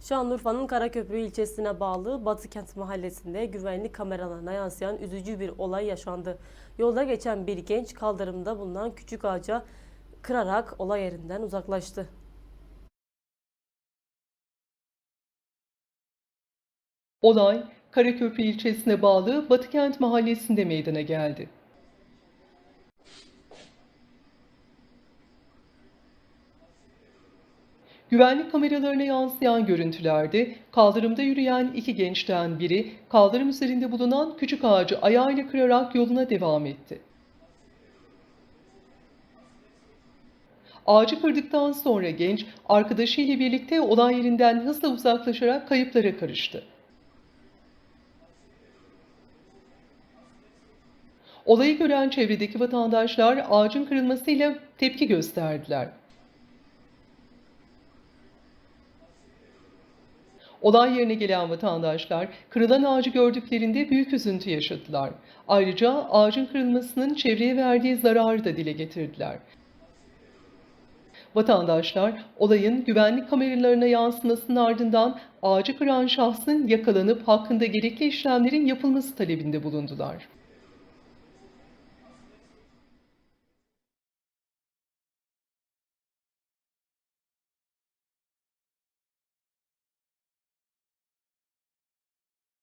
Şanlıurfa'nın Karaköprü ilçesine bağlı Batıkent mahallesinde güvenlik kameralarına yansıyan üzücü bir olay yaşandı. Yolda geçen bir genç kaldırımda bulunan küçük ağaca kırarak olay yerinden uzaklaştı. Olay Karaköprü ilçesine bağlı Batıkent mahallesinde meydana geldi. Güvenlik kameralarına yansıyan görüntülerde kaldırımda yürüyen iki gençten biri kaldırım üzerinde bulunan küçük ağacı ayağıyla kırarak yoluna devam etti. Ağacı kırdıktan sonra genç arkadaşıyla birlikte olay yerinden hızla uzaklaşarak kayıplara karıştı. Olayı gören çevredeki vatandaşlar ağacın kırılmasıyla tepki gösterdiler. Olay yerine gelen vatandaşlar kırılan ağacı gördüklerinde büyük üzüntü yaşadılar. Ayrıca ağacın kırılmasının çevreye verdiği zararı da dile getirdiler. Vatandaşlar olayın güvenlik kameralarına yansımasının ardından ağacı kıran şahsın yakalanıp hakkında gerekli işlemlerin yapılması talebinde bulundular.